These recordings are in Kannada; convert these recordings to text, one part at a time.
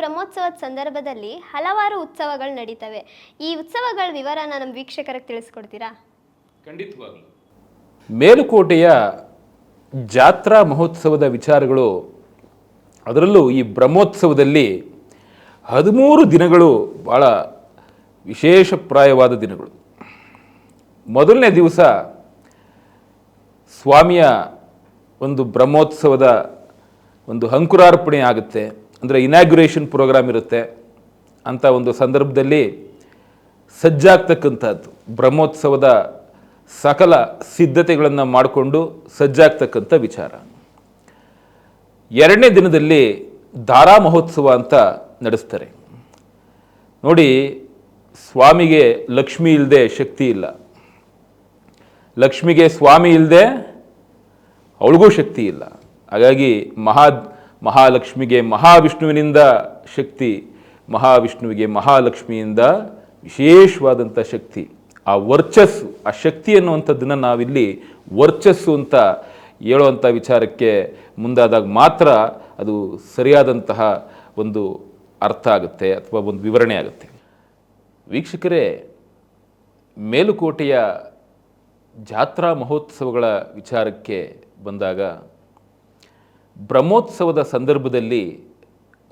ಬ್ರಹ್ಮೋತ್ಸವದ ಸಂದರ್ಭದಲ್ಲಿ ಹಲವಾರು ಉತ್ಸವಗಳು ನಡೀತವೆ. ಈ ಉತ್ಸವಗಳ ವಿವರನ ನಮ್ಮ ವೀಕ್ಷಕರಿಗೆ ತಿಳಿಸ್ಕೊಡ್ತೀರಾ? ಖಂಡಿತವಾಗ್ಲು. ಮೇಲುಕೋಟೆಯ ಜಾತ್ರಾ ಮಹೋತ್ಸವದ ವಿಚಾರಗಳು ಅದರಲ್ಲೂ ಈ ಬ್ರಹ್ಮೋತ್ಸವದಲ್ಲಿ ಹದಿಮೂರು ದಿನಗಳು ಭಾಳ ವಿಶೇಷಪ್ರಾಯವಾದ ದಿನಗಳು. ಮೊದಲನೇ ದಿವಸ ಸ್ವಾಮಿಯ ಒಂದು ಬ್ರಹ್ಮೋತ್ಸವದ ಒಂದು ಅಂಕುರಾರ್ಪಣೆ ಆಗುತ್ತೆ. ಅಂದರೆ ಇನಾಗ್ರೇಷನ್ ಪ್ರೋಗ್ರಾಮ್ ಇರುತ್ತೆ ಅಂತ ಒಂದು ಸಂದರ್ಭದಲ್ಲಿ ಸಜ್ಜಾಗ್ತಕ್ಕಂಥದ್ದು. ಬ್ರಹ್ಮೋತ್ಸವದ ಸಕಲ ಸಿದ್ಧತೆಗಳನ್ನು ಮಾಡಿಕೊಂಡು ಸಜ್ಜಾಗ್ತಕ್ಕಂಥ ವಿಚಾರ. ಎರಡನೇ ದಿನದಲ್ಲಿ ಧಾರಾ ಮಹೋತ್ಸವ ಅಂತ ನಡೆಸ್ತಾರೆ. ನೋಡಿ, ಸ್ವಾಮಿಗೆ ಲಕ್ಷ್ಮಿ ಇಲ್ಲದೆ ಶಕ್ತಿ ಇಲ್ಲ. ಲಕ್ಷ್ಮಿಗೆ ಸ್ವಾಮಿ ಇಲ್ಲದೆ ಅವಳಿಗೂ ಶಕ್ತಿ ಇಲ್ಲ. ಹಾಗಾಗಿ ಮಹಾ ಮಹಾಲಕ್ಷ್ಮಿಗೆ ಮಹಾವಿಷ್ಣುವಿನಿಂದ ಶಕ್ತಿ, ಮಹಾವಿಷ್ಣುವಿಗೆ ಮಹಾಲಕ್ಷ್ಮಿಯಿಂದ ವಿಶೇಷವಾದಂಥ ಶಕ್ತಿ. ಆ ವರ್ಚಸ್ಸು, ಆ ಶಕ್ತಿ ಅನ್ನುವಂಥದ್ದನ್ನು ನಾವಿಲ್ಲಿ ವರ್ಚಸ್ಸು ಅಂತ ಹೇಳುವಂಥ ವಿಚಾರಕ್ಕೆ ಮುಂದಾದಾಗ ಮಾತ್ರ ಅದು ಸರಿಯಾದಂತಹ ಒಂದು ಅರ್ಥ ಆಗುತ್ತೆ ಅಥವಾ ಒಂದು ವಿವರಣೆ ಆಗುತ್ತೆ. ವೀಕ್ಷಕರೇ, ಮೇಲುಕೋಟೆಯ ಜಾತ್ರಾ ಮಹೋತ್ಸವಗಳ ವಿಚಾರಕ್ಕೆ ಬಂದಾಗ ಬ್ರಹ್ಮೋತ್ಸವದ ಸಂದರ್ಭದಲ್ಲಿ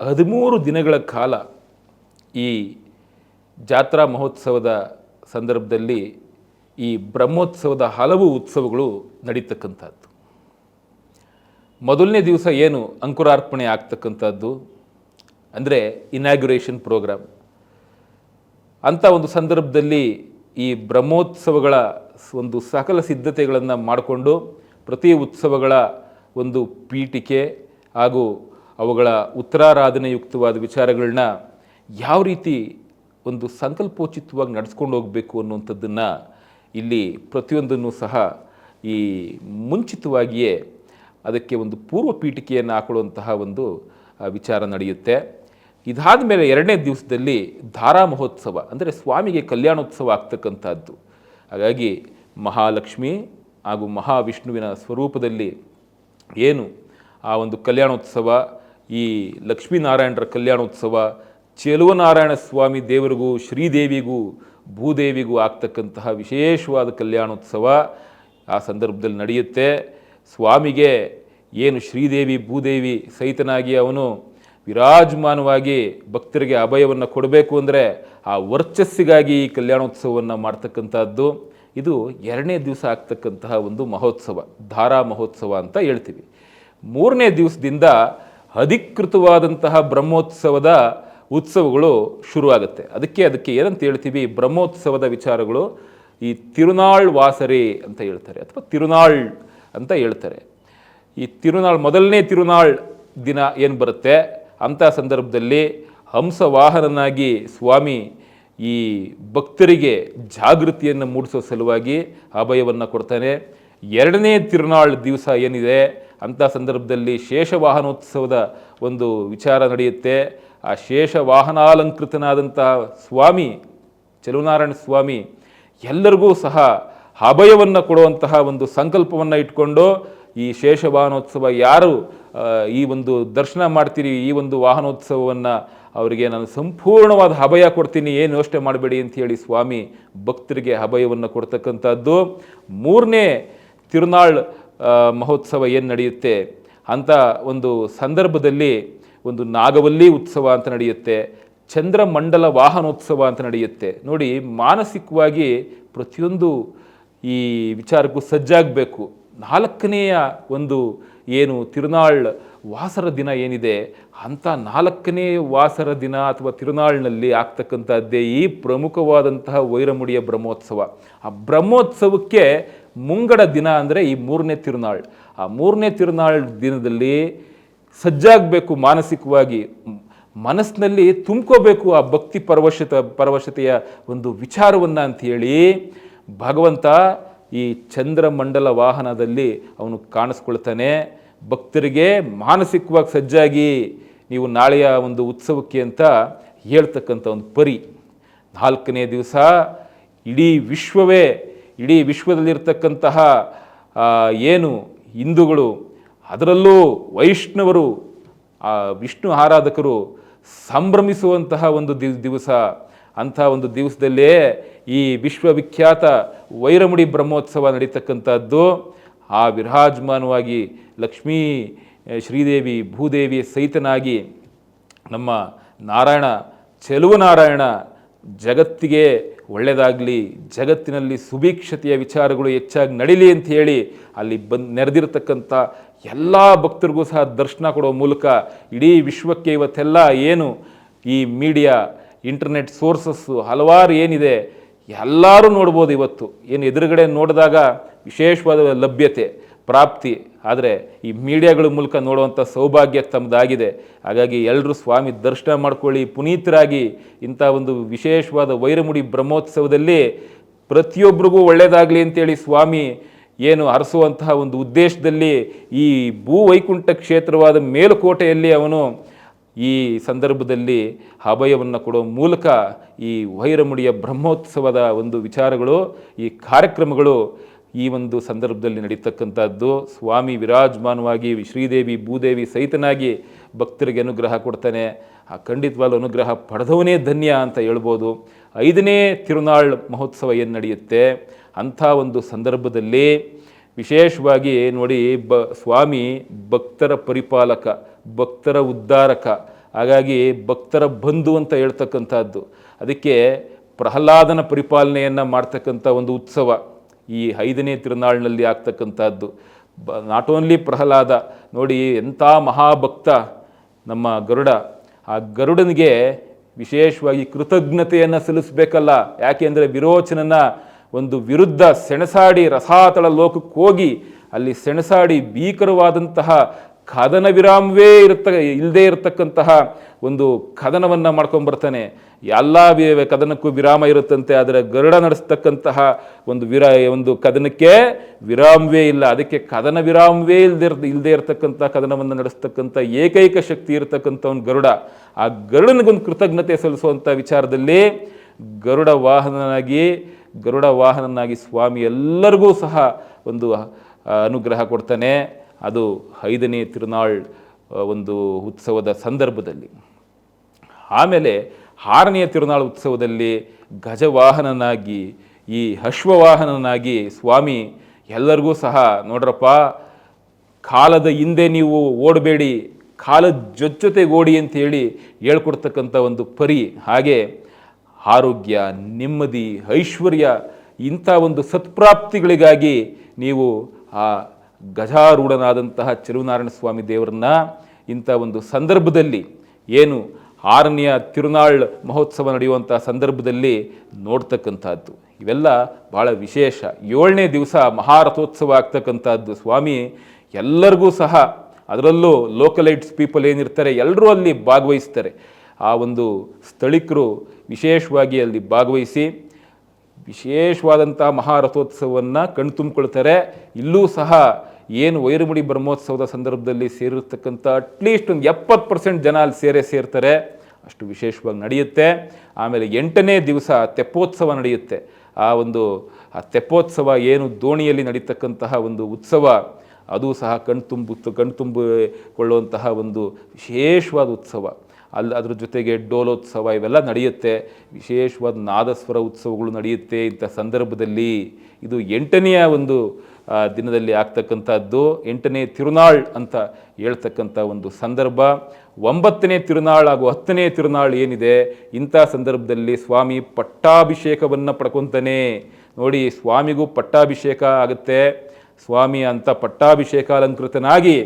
ಹದಿಮೂರು ದಿನಗಳ ಕಾಲ ಈ ಜಾತ್ರಾ ಮಹೋತ್ಸವದ ಸಂದರ್ಭದಲ್ಲಿ ಈ ಬ್ರಹ್ಮೋತ್ಸವದ ಹಲವು ಉತ್ಸವಗಳು ನಡೀತಕ್ಕಂಥದ್ದು. ಮೊದಲನೇ ದಿವಸ ಏನು ಅಂಕುರಾರ್ಪಣೆ ಆಗ್ತಕ್ಕಂಥದ್ದು? ಅಂದರೆ ಇನಾಗ್ಯುರೇಷನ್ ಪ್ರೋಗ್ರಾಮ್ ಅಂಥ ಒಂದು ಸಂದರ್ಭದಲ್ಲಿ ಈ ಬ್ರಹ್ಮೋತ್ಸವಗಳ ಒಂದು ಸಕಲ ಸಿದ್ಧತೆಗಳನ್ನು ಮಾಡಿಕೊಂಡು ಪ್ರತಿ ಉತ್ಸವಗಳ ಒಂದು ಪೀಠಿಕೆ ಹಾಗೂ ಅವುಗಳ ಉತ್ತರಾರಾಧನೆಯುಕ್ತವಾದ ವಿಚಾರಗಳನ್ನ ಯಾವ ರೀತಿ ಒಂದು ಸಂಕಲ್ಪೋಚಿತವಾಗಿ ನಡೆಸ್ಕೊಂಡು ಹೋಗಬೇಕು ಅನ್ನುವಂಥದ್ದನ್ನು ಇಲ್ಲಿ ಪ್ರತಿಯೊಂದನ್ನು ಸಹ ಈ ಮುಂಚಿತವಾಗಿಯೇ ಅದಕ್ಕೆ ಒಂದು ಪೂರ್ವ ಪೀಠಿಕೆಯನ್ನು ಹಾಕೊಳ್ಳುವಂತಹ ಒಂದು ವಿಚಾರ ನಡೆಯುತ್ತೆ. ಇದಾದ ಮೇಲೆ ಎರಡನೇ ದಿವಸದಲ್ಲಿ ಧಾರಾ ಮಹೋತ್ಸವ ಅಂದರೆ ಸ್ವಾಮಿಗೆ ಕಲ್ಯಾಣೋತ್ಸವ ಆಗ್ತಕ್ಕಂಥದ್ದು. ಹಾಗಾಗಿ ಮಹಾಲಕ್ಷ್ಮಿ ಹಾಗೂ ಮಹಾವಿಷ್ಣುವಿನ ಸ್ವರೂಪದಲ್ಲಿ ಏನು? ಆ ಒಂದು ಕಲ್ಯಾಣೋತ್ಸವ, ಈ ಲಕ್ಷ್ಮೀನಾರಾಯಣರ ಕಲ್ಯಾಣೋತ್ಸವ, ಚೆಲುವನಾರಾಯಣ ಸ್ವಾಮಿ ದೇವರಿಗೂ, ಶ್ರೀದೇವಿಗೂ, ಭೂದೇವಿಗೂ ಆಗ್ತಕ್ಕಂತಹ ವಿಶೇಷವಾದ ಕಲ್ಯಾಣೋತ್ಸವ ಆ ಸಂದರ್ಭದಲ್ಲಿ ನಡೆಯುತ್ತೆ. ಸ್ವಾಮಿಗೆ ಏನು ಶ್ರೀದೇವಿ, ಭೂದೇವಿ ಸಹಿತನಾಗಿ ಅವನು ವಿರಾಜಮಾನವಾಗಿ ಭಕ್ತರಿಗೆ ಅಭಯವನ್ನು ಕೊಡಬೇಕು ಅಂದರೆ ಆ ವರ್ಚಸ್ಸಿಗಾಗಿ ಈ ಕಲ್ಯಾಣೋತ್ಸವವನ್ನು ಮಾಡ್ತಕ್ಕಂಥದ್ದು ಇದು ಎರಡನೇ ದಿವಸ ಆಗ್ತಕ್ಕಂತಹ ಒಂದು ಮಹೋತ್ಸವ, ಧಾರಾ ಮಹೋತ್ಸವ ಅಂತ ಹೇಳ್ತೀವಿ. ಮೂರನೇ ದಿವಸದಿಂದ ಅಧಿಕೃತವಾದಂತಹ ಬ್ರಹ್ಮೋತ್ಸವದ ಉತ್ಸವಗಳು ಶುರುವಾಗುತ್ತೆ. ಅದಕ್ಕೆ ಅದಕ್ಕೆ ಏನಂತ ಹೇಳ್ತೀವಿ? ಬ್ರಹ್ಮೋತ್ಸವದ ವಿಚಾರಗಳು ಈ ತಿರುನಾಳ್ ವಾಸರೆ ಅಂತ ಹೇಳ್ತಾರೆ, ಅಥವಾ ತಿರುನಾಳ್ ಅಂತ ಹೇಳ್ತಾರೆ. ಈ ತಿರುನಾಳ್ ಮೊದಲನೇ ತಿರುನಾಳ್ ದಿನ ಏನು ಬರುತ್ತೆ? ಅಂಥ ಸಂದರ್ಭದಲ್ಲಿ ಹಂಸವಾಹನನಾಗಿ ಸ್ವಾಮಿ ಈ ಭಕ್ತರಿಗೆ ಜಾಗೃತಿಯನ್ನು ಮೂಡಿಸೋ ಸಲುವಾಗಿ ಅಭಯವನ್ನು ಕೊಡ್ತಾನೆ. ಎರಡನೇ ತಿರುನಾಳ್ ದಿವಸ ಏನಿದೆ ಅಂಥ ಸಂದರ್ಭದಲ್ಲಿ ಶೇಷವಾಹನೋತ್ಸವದ ಒಂದು ವಿಚಾರ ನಡೆಯುತ್ತೆ. ಆ ಶೇಷ ವಾಹನಾಲಂಕೃತನಾದಂತಹ ಸ್ವಾಮಿ, ಚಲುನಾರಾಯಣ ಸ್ವಾಮಿ, ಎಲ್ಲರಿಗೂ ಸಹ ಅಭಯವನ್ನು ಕೊಡುವಂತಹ ಒಂದು ಸಂಕಲ್ಪವನ್ನು ಇಟ್ಕೊಂಡು ಈ ಶೇಷವಾಹನೋತ್ಸವ ಯಾರು ಈ ಒಂದು ದರ್ಶನ ಮಾಡ್ತೀರಿ, ಈ ಒಂದು ವಾಹನೋತ್ಸವವನ್ನು ಅವರಿಗೆ ನಾನು ಸಂಪೂರ್ಣವಾದ ಅಭಯ ಕೊಡ್ತೀನಿ, ಏನು ಯೋಚನೆ ಮಾಡಬೇಡಿ ಅಂತ ಹೇಳಿ ಸ್ವಾಮಿ ಭಕ್ತರಿಗೆ ಅಭಯವನ್ನು ಕೊಡ್ತಕ್ಕಂಥದ್ದು. ಮೂರನೇ ತಿರುನಾಳ್ ಮಹೋತ್ಸವ ಏನು ನಡೆಯುತ್ತೆ? ಅಂಥ ಒಂದು ಸಂದರ್ಭದಲ್ಲಿ ಒಂದು ನಾಗವಲ್ಲಿ ಉತ್ಸವ ಅಂತ ನಡೆಯುತ್ತೆ. ಚಂದ್ರಮಂಡಲ ವಾಹನೋತ್ಸವ ಅಂತ ನಡೆಯುತ್ತೆ. ನೋಡಿ, ಮಾನಸಿಕವಾಗಿ ಪ್ರತಿಯೊಂದು ಈ ವಿಚಾರಕ್ಕೂ ಸಜ್ಜಾಗಬೇಕು. ನಾಲ್ಕನೆಯ ಒಂದು ಏನು ತಿರುನಾಳ್ ವಾಸರ ದಿನ ಏನಿದೆ, ಅಂಥ ನಾಲ್ಕನೇ ವಾಸರ ದಿನ ಅಥವಾ ತಿರುನಾಳ್ನಲ್ಲಿ ಆಗ್ತಕ್ಕಂಥದ್ದೇ ಈ ಪ್ರಮುಖವಾದಂತಹ ವೈರಮುಡಿಯ ಬ್ರಹ್ಮೋತ್ಸವ. ಆ ಬ್ರಹ್ಮೋತ್ಸವಕ್ಕೆ ಮುಂಗಡ ದಿನ ಅಂದರೆ ಈ ಮೂರನೇ ತಿರುನಾಳ್. ಆ ಮೂರನೇ ತಿರುನಾಳ್ ದಿನದಲ್ಲಿ ಸಜ್ಜಾಗಬೇಕು ಮಾನಸಿಕವಾಗಿ, ಮನಸ್ಸಿನಲ್ಲಿ ತುಂಬ್ಕೋಬೇಕು ಆ ಭಕ್ತಿ ಪರವಶತ, ಪರವಶತೆಯ ಒಂದು ವಿಚಾರವನ್ನು ಅಂತ ಹೇಳಿ ಭಗವಂತ ಈ ಚಂದ್ರಮಂಡಲ ವಾಹನದಲ್ಲಿ ಅವನು ಕಾಣಿಸ್ಕೊಳ್ತಾನೆ. ಭಕ್ತರಿಗೆ ಮಾನಸಿಕವಾಗಿ ಸಜ್ಜಾಗಿ ನೀವು ನಾಳೆಯ ಒಂದು ಉತ್ಸವಕ್ಕೆ ಅಂತ ಹೇಳ್ತಕ್ಕಂಥ ಒಂದು ಪರಿ. ನಾಲ್ಕನೇ ದಿವಸ ಇಡೀ ವಿಶ್ವವೇ, ಇಡೀ ವಿಶ್ವದಲ್ಲಿರ್ತಕ್ಕಂತಹ ಏನು ಹಿಂದೂಗಳು, ಅದರಲ್ಲೂ ವೈಷ್ಣವರು ವಿಷ್ಣು ಆರಾಧಕರು ಸಂಭ್ರಮಿಸುವಂತಹ ಒಂದು ದಿವ್, ದಿವಸ ಅಂಥ ಒಂದು ದಿವಸದಲ್ಲೇ ಈ ವಿಶ್ವವಿಖ್ಯಾತ ವೈರಮುಡಿ ಬ್ರಹ್ಮೋತ್ಸವ ನಡೀತಕ್ಕಂಥದ್ದು. ಆ ವಿರಾಜಮಾನವಾಗಿ ಲಕ್ಷ್ಮೀ ಶ್ರೀದೇವಿ ಭೂದೇವಿ ಸಹಿತನಾಗಿ ನಮ್ಮ ನಾರಾಯಣ, ಚೆಲುವು ನಾರಾಯಣ ಜಗತ್ತಿಗೆ ಒಳ್ಳೆಯದಾಗಲಿ, ಜಗತ್ತಿನಲ್ಲಿ ಸುಭೀಕ್ಷತೆಯ ವಿಚಾರಗಳು ಹೆಚ್ಚಾಗಿ ನಡೀಲಿ ಅಂತ ಹೇಳಿ ಅಲ್ಲಿ ಬಂದು, ನೆರೆದಿರತಕ್ಕಂಥ ಎಲ್ಲ ಭಕ್ತರಿಗೂ ಸಹ ದರ್ಶನ ಕೊಡೋ ಮೂಲಕ ಇಡೀ ವಿಶ್ವಕ್ಕೆ ಇವತ್ತೆಲ್ಲ ಏನು ಈ ಮೀಡಿಯಾ ಇಂಟರ್ನೆಟ್ ಸೋರ್ಸಸ್ಸು ಹಲವಾರು ಏನಿದೆ, ಎಲ್ಲರೂ ನೋಡ್ಬೋದು ಇವತ್ತು. ಏನು ಎದುರುಗಡೆ ನೋಡಿದಾಗ ವಿಶೇಷವಾದ ಲಭ್ಯತೆ, ಪ್ರಾಪ್ತಿ. ಆದರೆ ಈ ಮೀಡಿಯಾಗಳ ಮೂಲಕ ನೋಡುವಂಥ ಸೌಭಾಗ್ಯ ತಮ್ಮದಾಗಿದೆ ಹಾಗಾಗಿ ಎಲ್ಲರೂ ಸ್ವಾಮಿ ದರ್ಶನ ಮಾಡ್ಕೊಳ್ಳಿ, ಪುನೀತರಾಗಿ ಇಂಥ ಒಂದು ವಿಶೇಷವಾದ ವೈರಮುಡಿ ಬ್ರಹ್ಮೋತ್ಸವದಲ್ಲಿ ಪ್ರತಿಯೊಬ್ಬರಿಗೂ ಒಳ್ಳೆಯದಾಗಲಿ ಅಂತೇಳಿ ಸ್ವಾಮಿ ಏನು ಹರಿಸುವಂತಹ ಒಂದು ಉದ್ದೇಶದಲ್ಲಿ ಈ ಭೂ ವೈಕುಂಠ ಕ್ಷೇತ್ರವಾದ ಮೇಲುಕೋಟೆಯಲ್ಲಿ ಅವನು ಈ ಸಂದರ್ಭದಲ್ಲಿ ಅಭಯವನ್ನು ಕೊಡೋ ಮೂಲಕ ಈ ವೈರಮುಡಿಯ ಬ್ರಹ್ಮೋತ್ಸವದ ಒಂದು ವಿಚಾರಗಳು, ಈ ಕಾರ್ಯಕ್ರಮಗಳು ಈ ಒಂದು ಸಂದರ್ಭದಲ್ಲಿ ನಡೀತಕ್ಕಂಥದ್ದು. ಸ್ವಾಮಿ ವಿರಾಜಮಾನವಾಗಿ ಶ್ರೀದೇವಿ, ಭೂದೇವಿ ಸಹಿತನಾಗಿ ಭಕ್ತರಿಗೆ ಅನುಗ್ರಹ ಕೊಡ್ತಾನೆ. ಆ ಖಂಡಿತವಾಗಲೂ ಅನುಗ್ರಹ ಪಡೆದವನೇ ಧನ್ಯ ಅಂತ ಹೇಳ್ಬೋದು. ಐದನೇ ತಿರುನಾಳ್ ಮಹೋತ್ಸವ ಏನು ನಡೆಯುತ್ತೆ? ಅಂಥ ಒಂದು ಸಂದರ್ಭದಲ್ಲಿ ವಿಶೇಷವಾಗಿ ನೋಡಿ ಬ, ಸ್ವಾಮಿ ಭಕ್ತರ ಪರಿಪಾಲಕ ಭಕ್ತರ ಉದ್ಧಾರಕ. ಹಾಗಾಗಿ ಭಕ್ತರ ಬಂಧು ಅಂತ ಹೇಳ್ತಕ್ಕಂಥದ್ದು. ಅದಕ್ಕೆ ಪ್ರಹ್ಲಾದನ ಪರಿಪಾಲನೆಯನ್ನು ಮಾಡ್ತಕ್ಕಂಥ ಒಂದು ಉತ್ಸವ ಈ ಐದನೇ ತಿರುನಾಳಿನಲ್ಲಿ ಆಗ್ತಕ್ಕಂಥದ್ದು. ಬ ನಾಟ್ ಓನ್ಲಿ ಪ್ರಹ್ಲಾದ, ನೋಡಿ ಎಂಥ ಮಹಾಭಕ್ತ ನಮ್ಮ ಗರುಡ. ಆ ಗರುಡನಿಗೆ ವಿಶೇಷವಾಗಿ ಕೃತಜ್ಞತೆಯನ್ನು ಸಲ್ಲಿಸಬೇಕಲ್ಲ. ಯಾಕೆಂದರೆ ವಿರೋಚನನ ಒಂದು ವಿರುದ್ಧ ಸೆಣಸಾಡಿ ರಸಾತಳ ಲೋಕಕ್ಕೆ ಹೋಗಿ ಅಲ್ಲಿ ಸೆಣಸಾಡಿ ಭೀಕರವಾದಂತಹ ಕದನ ವಿರಾಮವೇ ಇರತ್ತ ಇಲ್ಲದೆ ಇರತಕ್ಕಂತಹ ಒಂದು ಕದನವನ್ನು ಮಾಡ್ಕೊಂಬರ್ತಾನೆ ಎಲ್ಲ ಕದನಕ್ಕೂ ವಿರಾಮ ಇರುತ್ತಂತೆ, ಆದರೆ ಗರುಡ ನಡೆಸ್ತಕ್ಕಂತಹ ಒಂದು ವಿರಾ, ಒಂದು ಕದನಕ್ಕೆ ವಿರಾಮವೇ ಇಲ್ಲ. ಅದಕ್ಕೆ ಕದನ ವಿರಾಮವೇ ಇಲ್ಲದೆ ಇಲ್ಲದೆ ಇರತಕ್ಕಂಥ ಕದನವನ್ನು ನಡೆಸ್ತಕ್ಕಂಥ ಏಕೈಕ ಶಕ್ತಿ ಇರತಕ್ಕಂಥ ಒಂದು ಗರುಡ. ಆ ಗರುಡನಿಗೊಂದು ಕೃತಜ್ಞತೆ ಸಲ್ಲಿಸುವಂಥ ವಿಚಾರದಲ್ಲಿ ಗರುಡ ವಾಹನನಾಗಿ ಗರುಡ ವಾಹನನಾಗಿ ಸ್ವಾಮಿ ಎಲ್ಲರಿಗೂ ಸಹ ಒಂದು ಅನುಗ್ರಹ ಕೊಡ್ತಾನೆ. ಅದು ಐದನೇ ತಿರುನಾಳ್ ಒಂದು ಉತ್ಸವದ ಸಂದರ್ಭದಲ್ಲಿ. ಆಮೇಲೆ ಆರನೆಯ ತಿರುನಾಳ್ ಉತ್ಸವದಲ್ಲಿ ಗಜವಾಹನನಾಗಿ, ಈ ಅಶ್ವವಾಹನನಾಗಿ ಸ್ವಾಮಿ ಎಲ್ಲರಿಗೂ ಸಹ ನೋಡ್ರಪ್ಪ, ಕಾಲದ ಹಿಂದೆ ನೀವು ಓಡಬೇಡಿ, ಕಾಲದ ಜೊತೆಗೆ ಓಡಿ ಅಂತ ಹೇಳಿ ಹೇಳ್ಕೊಡ್ತಕ್ಕಂಥ ಒಂದು ಪರಿ, ಹಾಗೆ ಆರೋಗ್ಯ, ನೆಮ್ಮದಿ, ಐಶ್ವರ್ಯ ಇಂಥ ಒಂದು ಸತ್ಪ್ರಾಪ್ತಿಗಳಿಗಾಗಿ ನೀವು ಆ ಗಜಾರೂಢನಾದಂತಹ ಚೆಲುವನಾರಾಯಣ ಸ್ವಾಮಿ ದೇವರನ್ನ ಇಂಥ ಒಂದು ಸಂದರ್ಭದಲ್ಲಿ ಏನು ಆರನೆಯ ತಿರುನಾಳ್ ಮಹೋತ್ಸವ ನಡೆಯುವಂಥ ಸಂದರ್ಭದಲ್ಲಿ ನೋಡ್ತಕ್ಕಂಥದ್ದು. ಇವೆಲ್ಲ ಭಾಳ ವಿಶೇಷ. ಏಳನೇ ದಿವಸ ಮಹಾರಥೋತ್ಸವ ಆಗ್ತಕ್ಕಂಥದ್ದು. ಸ್ವಾಮಿ, ಎಲ್ಲರಿಗೂ ಸಹ ಅದರಲ್ಲೂ ಲೋಕಲೈಟ್ಸ್ ಪೀಪಲ್ ಏನಿರ್ತಾರೆ ಎಲ್ಲರೂ ಅಲ್ಲಿ ಭಾಗವಹಿಸ್ತಾರೆ. ಆ ಒಂದು ಸ್ಥಳೀಕರು ವಿಶೇಷವಾಗಿ ಅಲ್ಲಿ ಭಾಗವಹಿಸಿ ವಿಶೇಷವಾದಂಥ ಮಹಾರಥೋತ್ಸವವನ್ನು ಕಣ್ತುಂಬಿಕೊಳ್ತಾರೆ. ಇಲ್ಲೂ ಸಹ ಏನು ವೈರಮುಡಿ ಬ್ರಹ್ಮೋತ್ಸವದ ಸಂದರ್ಭದಲ್ಲಿ ಸೇರಿರ್ತಕ್ಕಂಥ ಅಟ್ಲೀಸ್ಟ್ ಒಂದು ಎಪ್ಪತ್ತು ಪರ್ಸೆಂಟ್ ಜನ ಅಲ್ಲಿ ಸೇರೇ ಸೇರ್ತಾರೆ. ಅಷ್ಟು ವಿಶೇಷವಾಗಿ ನಡೆಯುತ್ತೆ. ಆಮೇಲೆ ಎಂಟನೇ ದಿವಸ ತೆಪ್ಪೋತ್ಸವ ನಡೆಯುತ್ತೆ. ಆ ಒಂದು, ಆ ತೆಪ್ಪೋತ್ಸವ ಏನು ದೋಣಿಯಲ್ಲಿ ನಡೀತಕ್ಕಂತಹ ಒಂದು ಉತ್ಸವ, ಅದು ಸಹ ಕಣ್ತುಂಬು ಕಣ್ತುಂಬಿಕೊಳ್ಳುವಂತಹ ಒಂದು ವಿಶೇಷವಾದ ಉತ್ಸವ. ಅಲ್ಲಿ ಅದ್ರ ಜೊತೆಗೆ ಡೋಲೋತ್ಸವ ಇವೆಲ್ಲ ನಡೆಯುತ್ತೆ. ವಿಶೇಷವಾದ ನಾದಸ್ವರ ಉತ್ಸವಗಳು ನಡೆಯುತ್ತೆ ಇಂಥ ಸಂದರ್ಭದಲ್ಲಿ. ಇದು ಎಂಟನೆಯ ಒಂದು ದಿನದಲ್ಲಿ ಆಗ್ತಕ್ಕಂಥದ್ದು ಎಂಟನೇ ತಿರುನಾಳ್ ಅಂತ ಹೇಳ್ತಕ್ಕಂಥ ಒಂದು ಸಂದರ್ಭ. ಒಂಬತ್ತನೇ ತಿರುನಾಳ್ ಹಾಗೂ ಹತ್ತನೇ ತಿರುನಾಳ್ ಏನಿದೆ? ಇಂಥ ಸಂದರ್ಭದಲ್ಲಿ ಸ್ವಾಮಿ ಪಟ್ಟಾಭಿಷೇಕವನ್ನು ಪಡ್ಕೊತಾನೆ. ನೋಡಿ, ಸ್ವಾಮಿಗೂ ಪಟ್ಟಾಭಿಷೇಕ ಆಗುತ್ತೆ. ಸ್ವಾಮಿ ಅಂತ ಪಟ್ಟಾಭಿಷೇಕ ಅಲಂಕೃತನಾಗಿ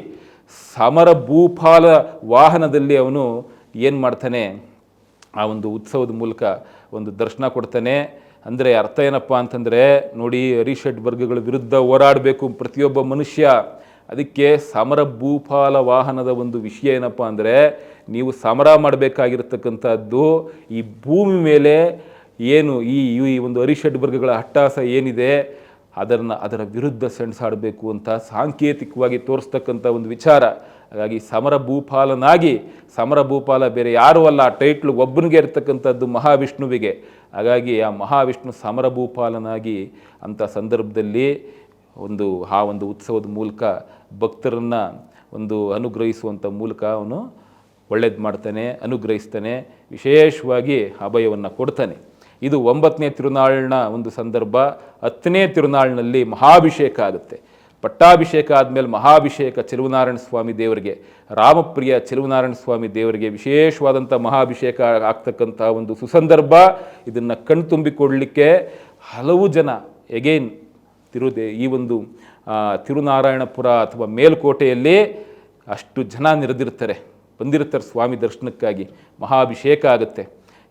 ಸಮರ ಭೂಪಾಲ ವಾಹನದಲ್ಲಿ ಅವನು ಏನು ಮಾಡ್ತಾನೆ? ಆ ಒಂದು ಉತ್ಸವದ ಮೂಲಕ ಒಂದು ದರ್ಶನ ಕೊಡ್ತಾನೆ. ಅಂದರೆ ಅರ್ಥ ಏನಪ್ಪ ಅಂತಂದರೆ ನೋಡಿ ಅರಿಷಡ್ ವರ್ಗಗಳ ವಿರುದ್ಧ ಹೋರಾಡಬೇಕು ಪ್ರತಿಯೊಬ್ಬ ಮನುಷ್ಯ. ಅದಕ್ಕೆ ಸಮರ ಭೂಪಾಲ ವಾಹನದ ಒಂದು ವಿಷಯ ಏನಪ್ಪ ಅಂದರೆ ನೀವು ಸಮರ ಮಾಡಬೇಕಾಗಿರ್ತಕ್ಕಂಥದ್ದು ಈ ಭೂಮಿ ಮೇಲೆ ಏನು ಈ ಈ ಒಂದು ಅರಿಷಡ್ ವರ್ಗಗಳ ಅಟ್ಟಾಸ ಏನಿದೆ, ಅದನ್ನು ಅದರ ವಿರುದ್ಧ ಸೆಣಸಾಡಬೇಕು ಅಂತ ಸಾಂಕೇತಿಕವಾಗಿ ತೋರಿಸ್ತಕ್ಕಂಥ ಒಂದು ವಿಚಾರ. ಹಾಗಾಗಿ ಸಮರ ಭೂಪಾಲನಾಗಿ, ಸಮರ ಭೂಪಾಲ ಬೇರೆ ಯಾರೂ ಅಲ್ಲ ಆ ಟೈಟ್ಲು ಒಬ್ಬನಿಗೆ ಇರ್ತಕ್ಕಂಥದ್ದು ಮಹಾವಿಷ್ಣುವಿಗೆ. ಹಾಗಾಗಿ ಆ ಮಹಾವಿಷ್ಣು ಸಮರ ಭೂಪಾಲನಾಗಿ ಅಂಥ ಸಂದರ್ಭದಲ್ಲಿ ಒಂದು, ಆ ಒಂದು ಉತ್ಸವದ ಮೂಲಕ ಭಕ್ತರನ್ನು ಒಂದು ಅನುಗ್ರಹಿಸುವಂಥ ಮೂಲಕ ಅವನು ಒಳ್ಳೇದು ಮಾಡ್ತಾನೆ, ಅನುಗ್ರಹಿಸ್ತಾನೆ, ವಿಶೇಷವಾಗಿ ಅಭಯವನ್ನು ಕೊಡ್ತಾನೆ. ಇದು ಒಂಬತ್ತನೇ ತಿರುನಾಳಿನ ಒಂದು ಸಂದರ್ಭ, ಹತ್ತನೇ ತಿರುನಾಳಿನಲ್ಲಿ ಮಹಾಭಿಷೇಕ ಆಗುತ್ತೆ. ಪಟ್ಟಾಭಿಷೇಕ ಆದಮೇಲೆ ಮಹಾಭಿಷೇಕ ಚೆಲುವನಾರಾಯಣ ಸ್ವಾಮಿ ದೇವರಿಗೆ, ರಾಮಪ್ರಿಯ ಚೆಲುವನಾರಾಯಣ ಸ್ವಾಮಿ ದೇವರಿಗೆ ವಿಶೇಷವಾದಂಥ ಮಹಾಭಿಷೇಕ ಆಗ್ತಕ್ಕಂಥ ಒಂದು ಸುಸಂದರ್ಭ ಇದನ್ನು ಕಣ್ತುಂಬಿಕೊಡಲಿಕ್ಕೆ ಹಲವು ಜನ ಎಗೇನ್ ತಿರುದೆ ಈ ಒಂದು ತಿರುನಾರಾಯಣಪುರ ಅಥವಾ ಮೇಲ್ಕೋಟೆಯಲ್ಲಿ ಅಷ್ಟು ಜನ ನೆರೆದಿರ್ತಾರೆ, ಬಂದಿರ್ತಾರೆ ಸ್ವಾಮಿ ದರ್ಶನಕ್ಕಾಗಿ, ಮಹಾಭಿಷೇಕ ಆಗುತ್ತೆ.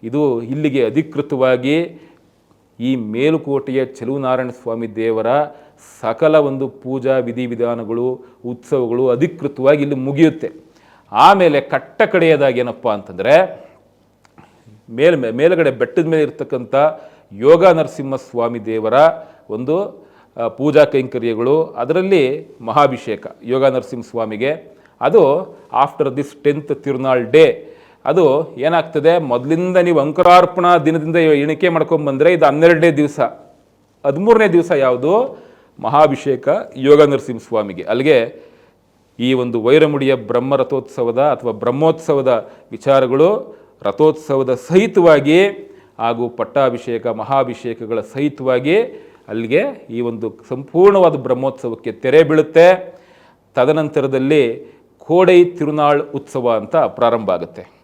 ಇದು ಇಲ್ಲಿಗೆ ಅಧಿಕೃತವಾಗಿ ಈ ಮೇಲುಕೋಟೆಯ ಚೆಲುವನಾರಾಯಣ ಸ್ವಾಮಿ ದೇವರ ಸಕಲ ಒಂದು ಪೂಜಾ ವಿಧಿವಿಧಾನಗಳು, ಉತ್ಸವಗಳು ಅಧಿಕೃತವಾಗಿ ಇಲ್ಲಿ ಮುಗಿಯುತ್ತೆ. ಆಮೇಲೆ ಕಟ್ಟ ಕಡೆಯದಾಗಿ ಏನಪ್ಪ ಅಂತಂದರೆ, ಮೇಲ್ ಮೇಲುಗಡೆ ಬೆಟ್ಟದ ಮೇಲೆ ಇರ್ತಕ್ಕಂಥ ಯೋಗ ನರಸಿಂಹ ಸ್ವಾಮಿ ದೇವರ ಒಂದು ಪೂಜಾ ಕೈಂಕರ್ಯಗಳು, ಅದರಲ್ಲಿ ಮಹಾಭಿಷೇಕ ಯೋಗ ನರಸಿಂಹ ಸ್ವಾಮಿಗೆ ಅದು after this tenth Tirunal day. ಅದು ಏನಾಗ್ತದೆ, ಮೊದಲಿಂದ ನೀವು ಅಂಕುರಾರ್ಪಣಾ ದಿನದಿಂದ ಎಣಿಕೆ ಮಾಡ್ಕೊಂಬಂದರೆ ಇದು ಹನ್ನೆರಡನೇ ದಿವಸ. ಹದಿಮೂರನೇ ದಿವಸ ಯಾವುದು? ಮಹಾಭಿಷೇಕ ಯೋಗ ನರಸಿಂಹ ಸ್ವಾಮಿಗೆ ಅಲ್ಲಿಗೆ ಈ ಒಂದು ವೈರಮುಡಿಯ ಬ್ರಹ್ಮ ರಥೋತ್ಸವದ ಅಥವಾ ಬ್ರಹ್ಮೋತ್ಸವದ ವಿಚಾರಗಳು ರಥೋತ್ಸವದ ಸಹಿತವಾಗಿ ಹಾಗೂ ಪಟ್ಟಾಭಿಷೇಕ, ಮಹಾಭಿಷೇಕಗಳ ಸಹಿತವಾಗಿ ಅಲ್ಲಿಗೆ ಈ ಒಂದು ಸಂಪೂರ್ಣವಾದ ಬ್ರಹ್ಮೋತ್ಸವಕ್ಕೆ ತೆರೆ ಬೀಳುತ್ತೆ. ತದನಂತರದಲ್ಲಿ ಕೋಡೈ ತಿರುನಾಳ್ ಉತ್ಸವ ಅಂತ ಪ್ರಾರಂಭ ಆಗುತ್ತೆ.